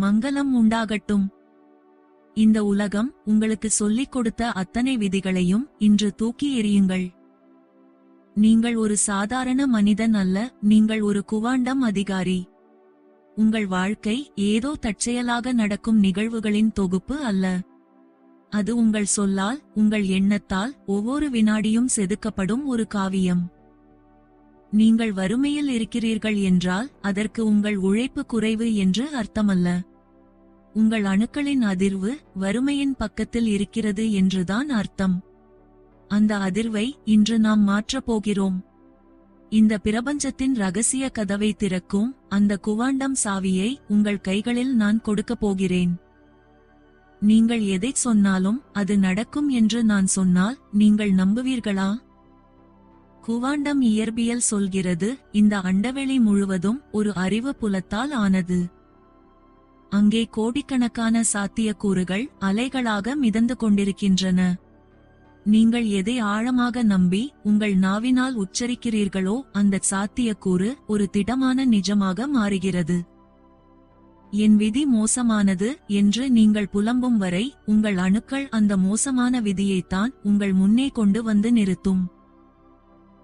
மங்களம் உண்டாகட்டும். இந்த உலகம் உங்களுக்கு சொல்லிக் கொடுத்த அத்தனை விதிகளையும் இன்று தூக்கி எறியுங்கள். நீங்கள் ஒரு சாதாரண மனிதன் அல்ல நீங்கள் ஒரு குவாண்டம் அதிகாரி. உங்கள் வாழ்க்கை ஏதோ தற்செயலாக நடக்கும் நிகழ்வுகளின் தொகுப்பு அல்ல. அது உங்கள் சொல்லால் உங்கள் எண்ணத்தால் ஒவ்வொரு வினாடியும் செதுக்கப்படும் ஒரு காவியம். நீங்கள் வறுமையில் இருக்கிறீர்கள் என்றால் அதற்கு உங்கள் உழைப்பு குறைவு என்று அர்த்தமல்ல. உங்கள் அணுக்களின் அதிர்வு வறுமையின் பக்கத்தில் இருக்கிறது என்றுதான் அர்த்தம். அந்த அதிர்வை இன்று நாம் மாற்றப் போகிறோம். இந்த பிரபஞ்சத்தின் ரகசிய கதவை திறக்கும் அந்த குவாண்டம் சாவியை உங்கள் கைகளில் நான் கொடுக்கப் போகிறேன். நீங்கள் எதைச் சொன்னாலும் அது நடக்கும் என்று நான் சொன்னால் நீங்கள் நம்புவீர்களா? குவாண்டம் இயற்பியல் சொல்கிறது இந்த அண்டவெளி முழுவதும் ஒரு அறிவு புலத்தால் ஆனது. அங்கே கோடிக்கணக்கான சாத்தியக்கூறுகள் அலைகளாக மிதந்து கொண்டிருக்கின்றன. நீங்கள் எதை ஆழமாக நம்பி உங்கள் நாவினால் உச்சரிக்கிறீர்களோ அந்த சாத்தியக்கூறு ஒரு திடமான நிஜமாக மாறுகிறது. என் விதி மோசமானது என்று நீங்கள் புலம்பும் வரை உங்கள் அணுக்கள் அந்த மோசமான விதியைத்தான் உங்கள் முன்னே கொண்டு வந்து நிறுத்தும்.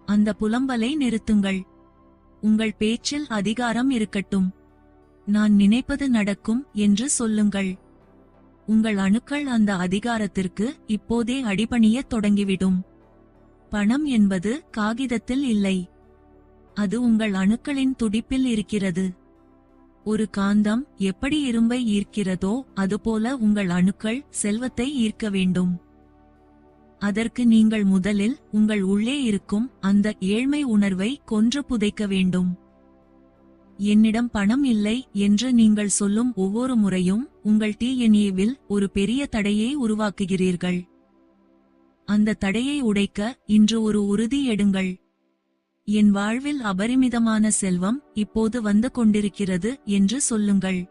அந்த புலம்பலை நிறுத்துங்கள். உங்கள் பேச்சில் அதிகாரம் இருக்கட்டும். நான் நினைப்பது நடக்கும் என்று சொல்லுங்கள். உங்கள் அணுக்கள் அந்த அதிகாரத்திற்கு இப்போதே அடிபணியத் தொடங்கிவிடும். பணம் என்பது காகிதத்தில் இல்லை. அது உங்கள் அணுக்களின் துடிப்பில் இருக்கிறது. ஒரு காந்தம் எப்படி இரும்பை ஈர்க்கிறதோ அதுபோல உங்கள் அணுக்கள் செல்வத்தை ஈர்க்க வேண்டும். அதற்கு நீங்கள் முதலில் உங்கள் உள்ளே இருக்கும் அந்த ஏழ்மை உணர்வை கொன்று புதைக்க வேண்டும். என்னிடம் பணம் இல்லை என்று நீங்கள் சொல்லும் ஒவ்வொரு முறையும் உங்கள் டிஎன்ஏவில் ஒரு பெரிய தடையை உருவாக்குகிறீர்கள். அந்த தடையை உடைக்க இன்று ஒரு உறுதி எடுங்கள். என் வாழ்வில் அபரிமிதமான செல்வம் இப்போது வந்து கொண்டிருக்கிறது என்று சொல்லுங்கள்.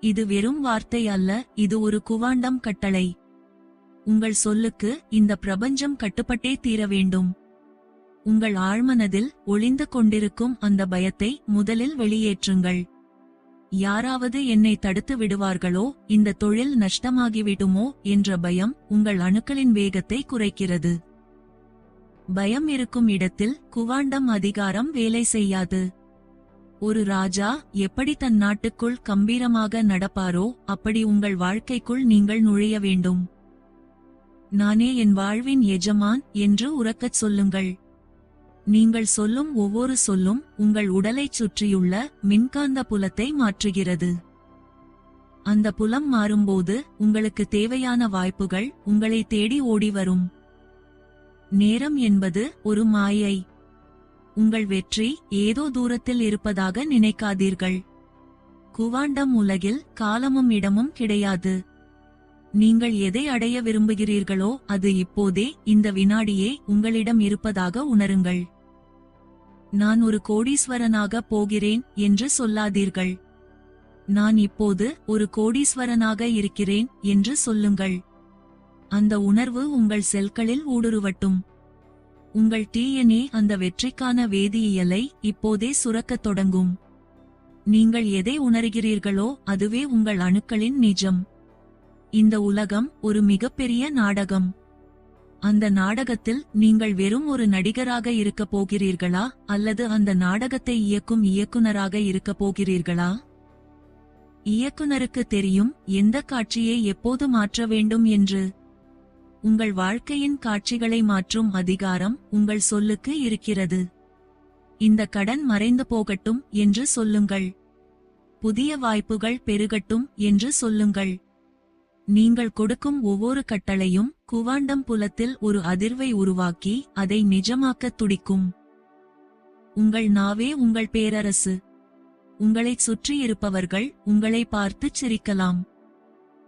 இது வெறும் வார்த்தை அல்ல இது ஒரு குவாண்டம் கட்டளை. உங்கள் சொல்லுக்கு இந்த பிரபஞ்சம் கட்டுப்பட்டே தீர வேண்டும். உங்கள் ஆழ்மனதில் ஒளிந்து கொண்டிருக்கும் அந்த பயத்தை முதலில் வெளியேற்றுங்கள். யாராவது என்னை தடுத்து விடுவார்களோ இந்த தொழில் நஷ்டமாகிவிடுமோ என்ற பயம் உங்கள் அணுக்களின் வேகத்தை குறைக்கிறது. பயம் இருக்கும் இடத்தில் குவாண்டம் அதிகாரம் வேலை செய்யாது. ஒரு ராஜா எப்படி தன் நாட்டுக்குள் கம்பீரமாக நடப்பாரோ அப்படி உங்கள் வாழ்க்கைக்குள் நீங்கள் நுழைய வேண்டும். நானே என் வாழ்வின் எஜமான் என்று உறக்கச் சொல்லுங்கள். நீங்கள் சொல்லும் ஒவ்வொரு சொல்லும் உங்கள் உடலைச் சுற்றியுள்ள மின்காந்த புலத்தை மாற்றுகிறது. அந்த புலம் மாறும்போது உங்களுக்கு தேவையான வாய்ப்புகள் உங்களை தேடி ஓடி வரும். நேரம் என்பது ஒரு மாயை. உங்கள் வெற்றி ஏதோ தூரத்தில் இருப்பதாக நினைக்காதீர்கள். குவாண்டம் உலகில் காலமும் இடமும் கிடையாது. நீங்கள் எதை அடைய விரும்புகிறீர்களோ அது இப்போதே இந்த வினாடியே உங்களிடம் இருப்பதாக உணருங்கள். நான் ஒரு கோடீஸ்வரனாக போகிறேன் என்று சொல்லாதீர்கள். நான் இப்போது ஒரு கோடீஸ்வரனாக இருக்கிறேன் என்று சொல்லுங்கள். அந்த உணர்வு உங்கள் செல்களில் ஊடுருவட்டும். உங்கள் டிஎன்ஏ அந்த வெற்றிக்கான வேதியியலை இப்போதே சுரக்கத் தொடங்கும். நீங்கள் எதை உணர்கிறீர்களோ அதுவே உங்கள் அணுக்களின் நிஜம். இந்த உலகம் ஒரு மிகப்பெரிய நாடகம். அந்த நாடகத்தில் நீங்கள் வெறும் ஒரு நடிகராக இருக்கப் போகிறீர்களா? அல்லது அந்த நாடகத்தை இயக்கும் இயக்குனராக இருக்கப் போகிறீர்களா? இயக்குனருக்கு தெரியும் எந்த காட்சியை எப்போது மாற்ற வேண்டும் என்று. உங்கள் வாழ்க்கையின் காட்சிகளை மாற்றும் அதிகாரம் உங்கள் சொல்லுக்கு இருக்கிறது. இந்த கடன் மறைந்து போகட்டும் என்று சொல்லுங்கள். புதிய வாய்ப்புகள் பெருகட்டும் என்று சொல்லுங்கள். நீங்கள் கொடுக்கும் ஒவ்வொரு கட்டளையும் குவாண்டம் புலத்தில் ஒரு அதிர்வை உருவாக்கி அதை நிஜமாக்கத் துடிக்கும். உங்கள் நாவே உங்கள் பேரரசு. உங்களைச் சுற்றியிருப்பவர்கள் உங்களை பார்த்துச் சிரிக்கலாம்.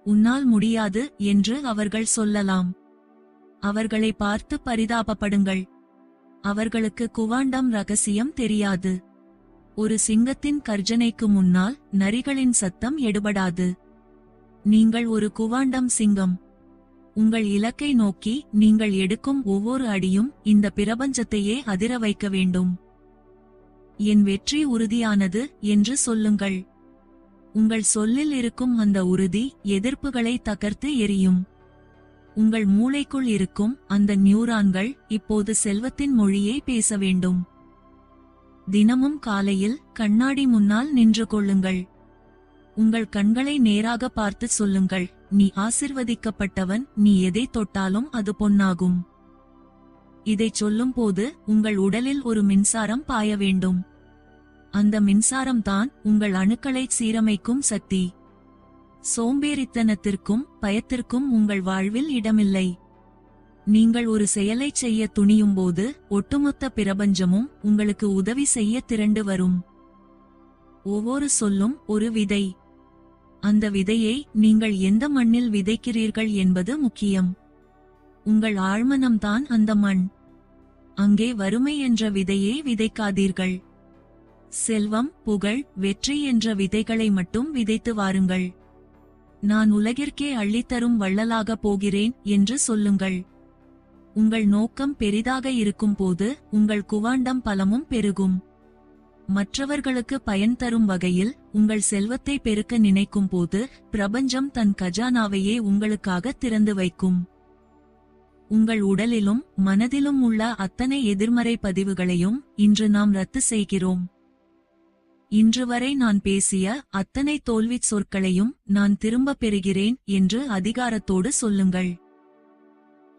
உன்னால் முடியாது என்று அவர்கள் சொல்லலாம். அவர்களை பார்த்து பரிதாபப்படுங்கள். அவர்களுக்கு குவாண்டம் ரகசியம் தெரியாது. ஒரு சிங்கத்தின் கர்ஜனைக்கு முன்னால் நரிகளின் சத்தம் எடுபடாது. நீங்கள் ஒரு குவாண்டம் சிங்கம். உங்கள் இலக்கை நோக்கி நீங்கள் எடுக்கும் ஒவ்வொரு அடியும் இந்த பிரபஞ்சத்தையே அதிர வைக்க வேண்டும். என் வெற்றி உறுதியானது என்று சொல்லுங்கள். உங்கள் சொல்லில் இருக்கும் அந்த உறுதி எதிர்ப்புகளை தகர்த்து எரியும். உங்கள் மூளைக்குள் இருக்கும் அந்த நியூரான்கள் இப்போது செல்வத்தின் மொழியை பேச வேண்டும். தினமும் காலையில் கண்ணாடி முன்னால் நின்று கொள்ளுங்கள். உங்கள் கண்களை நேராக பார்த்து சொல்லுங்கள். நீ ஆசிர்வதிக்கப்பட்டவன் நீ எதை தொட்டாலும் அது பொன்னாகும். இதைச் சொல்லும்போது உங்கள் உடலில் ஒரு மின்சாரம் பாய வேண்டும். அந்த மின்சாரம்தான் உங்கள் அணுக்களை சீரமைக்கும் சக்தி. சோம்பேறித்தனத்திற்கும் பயத்திற்கும் உங்கள் வாழ்வில் இடமில்லை. நீங்கள் ஒரு செயலைச் செய்ய துணியும்போது ஒட்டுமொத்த பிரபஞ்சமும் உங்களுக்கு உதவி செய்ய திரண்டு வரும். ஒவ்வொரு சொல்லும் ஒரு விதை. அந்த விதையை நீங்கள் எந்த மண்ணில் விதைக்கிறீர்கள் என்பது முக்கியம். உங்கள் ஆழ்மனம்தான் அந்த மண். அங்கே வறுமை என்ற விதையை விதைக்காதீர்கள். செல்வம் புகழ் வெற்றி என்ற விதைகளை மட்டும் விதைத்து வாருங்கள். நான் உலகிற்கே அள்ளித்தரும் வள்ளலாக போகிறேன் என்று சொல்லுங்கள். உங்கள் நோக்கம் பெரிதாக இருக்கும்போது உங்கள் குவாண்டம் பலமும் பெருகும். மற்றவர்களுக்கு பயன் தரும் வகையில் உங்கள் செல்வத்தை பெருக்க நினைக்கும் போது பிரபஞ்சம் தன் கஜானாவையே உங்களுக்காக திறந்து வைக்கும். உங்கள் உடலிலும் மனதிலும் உள்ள அத்தனை எதிர்மறை பதிவுகளையும் இன்று நாம் ரத்து செய்கிறோம். இன்று வரை நான் பேசிய அத்தனை தோல்விச் சொற்களையும் நான் திரும்பப் பெறுகிறேன் என்று அதிகாரத்தோடு சொல்லுங்கள்.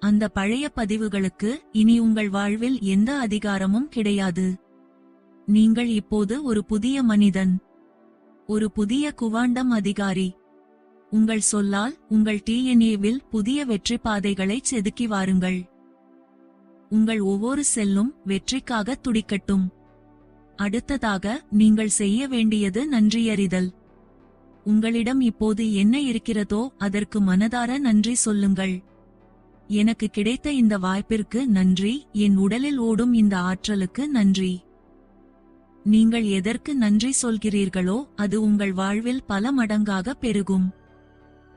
அந்த பழைய பதிவுகளுக்கு இனி உங்கள் வாழ்வில் எந்த அதிகாரமும் கிடையாது. நீங்கள் இப்போது ஒரு புதிய மனிதன். ஒரு புதிய குவாண்டம் அதிகாரி. உங்கள் சொல்லால் உங்கள் டிஎன்ஏவில் புதிய வெற்றி பாதைகளை செதுக்கி வாருங்கள். உங்கள் ஒவ்வொரு செல்லும் வெற்றிக்காக துடிக்கட்டும். அடுத்ததாக நீங்கள் செய்ய வேண்டியது நன்றியறிதல். உங்களிடம் இப்போது என்ன இருக்கிறதோ அதற்கு மனதார நன்றி சொல்லுங்கள். எனக்கு கிடைத்த இந்த வாய்ப்பிற்கு நன்றி. என் உடலில் ஓடும் இந்த ஆற்றலுக்கு நன்றி. நீங்கள் எதற்கு நன்றி சொல்கிறீர்களோ அது உங்கள் வாழ்வில் பல மடங்காக பெருகும்.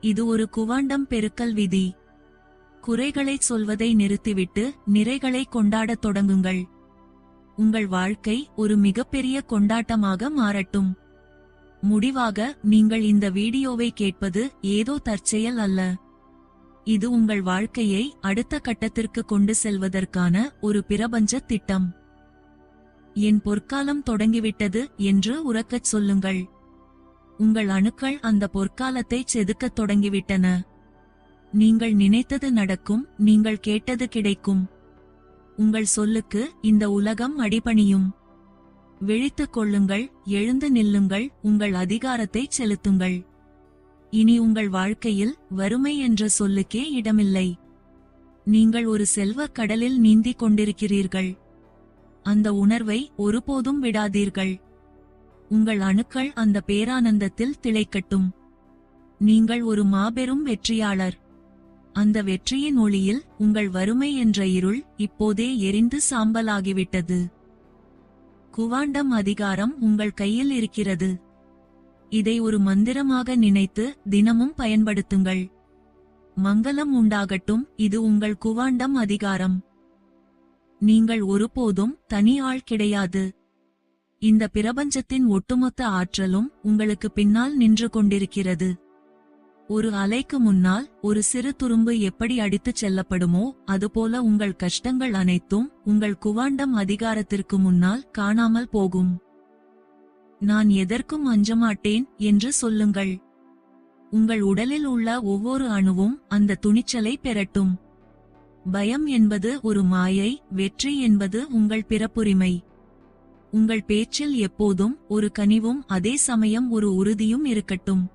இது ஒரு குவாண்டம் பெருக்கல் விதி. குறைகளைச் சொல்வதை நிறுத்திவிட்டு நிறைகளை கொண்டாடத் தொடங்குங்கள். உங்கள் வாழ்க்கை ஒரு மிகப்பெரிய கொண்டாட்டமாக மாறட்டும். முடிவாக நீங்கள் இந்த வீடியோவை கேட்பது ஏதோ தற்செயல் அல்ல. இது உங்கள் வாழ்க்கையை அடுத்த கட்டத்திற்கு கொண்டு செல்வதற்கான ஒரு பிரபஞ்ச திட்டம். என் பொற்காலம் தொடங்கிவிட்டது என்று உறக்கச் சொல்லுங்கள். உங்கள் அணுக்கள் அந்த பொற்காலத்தை செதுக்கத் தொடங்கிவிட்டன. நீங்கள் நினைத்தது நடக்கும் நீங்கள் கேட்டது கிடைக்கும். உங்கள் சொல்லுக்கு இந்த உலகம் அடிபணியும். விழித்துக் கொள்ளுங்கள் எழுந்து நில்லுங்கள் உங்கள் அதிகாரத்தை செலுத்துங்கள். இனி உங்கள் வாழ்க்கையில் வறுமை என்ற சொல்லுக்கே இடமில்லை. நீங்கள் ஒரு செல்வக் கடலில் நீந்திக் கொண்டிருக்கிறீர்கள். அந்த உணர்வை ஒருபோதும் விடாதீர்கள். உங்கள் அணுக்கள் அந்த பேரானந்தத்தில் திளைக்கட்டும். நீங்கள் ஒரு மாபெரும் வெற்றியாளர். அந்த வெற்றியின் ஒளியில் உங்கள் வறுமை என்ற இருள் இப்போதே எரிந்து சாம்பலாகிவிட்டது. குவாண்டம் அதிகாரம் உங்கள் கையில் இருக்கிறது. இதை ஒரு மந்திரமாக நினைத்து தினமும் பயன்படுத்துங்கள். மங்களம் உண்டாகட்டும் இது உங்கள் குவாண்டம் அதிகாரம். நீங்கள் ஒருபோதும் தனி ஆள் கிடையாது. இந்த பிரபஞ்சத்தின் ஒட்டுமொத்த ஆற்றலும் உங்களுக்கு பின்னால் நின்று கொண்டிருக்கிறது. ஒரு அலைக்கு முன்னால் ஒரு சிறு துரும்பு எப்படி அடித்துச் செல்லப்படுமோ அதுபோல உங்கள் கஷ்டங்கள் அனைத்தும் உங்கள் குவாண்டம் அதிகாரத்திற்கு முன்னால் காணாமல் போகும். நான் எதற்கும் அஞ்சமாட்டேன் என்று சொல்லுங்கள். உங்கள் உடலில் உள்ள ஒவ்வொரு அணுவும் அந்த துணிச்சலை பெறட்டும் பயம் என்பது ஒரு மாயை வெற்றி என்பது உங்கள் பிறப்புரிமை. உங்கள் பேச்சில் எப்போதும் ஒரு கனிவும் அதே சமயம் ஒரு உறுதியும் இருக்கட்டும்.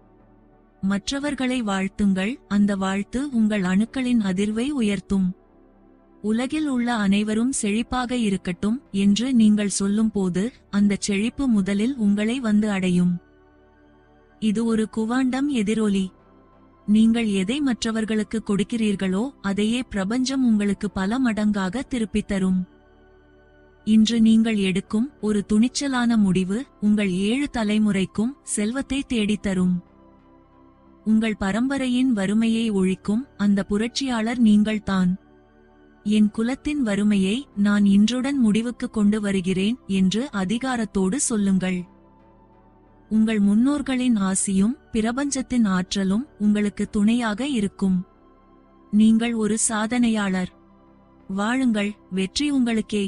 மற்றவர்களை வாழ்த்துங்கள் அந்த வாழ்த்து உங்கள் அணுக்களின் அதிர்வை உயர்த்தும். உலகில் உள்ள அனைவரும் செழிப்பாக இருக்கட்டும் என்று நீங்கள் சொல்லும்போது அந்த செழிப்பு முதலில் உங்களை வந்து அடையும். இது ஒரு குவாண்டம் எதிரொலி. நீங்கள் எதை மற்றவர்களுக்கு கொடுக்கிறீர்களோ அதையே பிரபஞ்சம் உங்களுக்கு பல மடங்காக திருப்பித் தரும். இன்று நீங்கள் எடுக்கும் ஒரு துணிச்சலான முடிவு உங்கள் ஏழு தலைமுறைக்கும் செல்வத்தை தேடித் தரும். உங்கள் பரம்பரையின் வறுமையை ஒழிக்கும் அந்த புரட்சியாளர் நீங்கள்தான் என் குலத்தின் வறுமையை நான் இன்றுடன் முடிவுக்கு கொண்டு வருகிறேன் என்று அதிகாரத்தோடு சொல்லுங்கள். உங்கள் முன்னோர்களின் ஆசியும் பிரபஞ்சத்தின் ஆற்றலும் உங்களுக்கு துணையாக இருக்கும். நீங்கள் ஒரு சாதனையாளர். வாழுங்கள் வெற்றி உங்களுக்கே.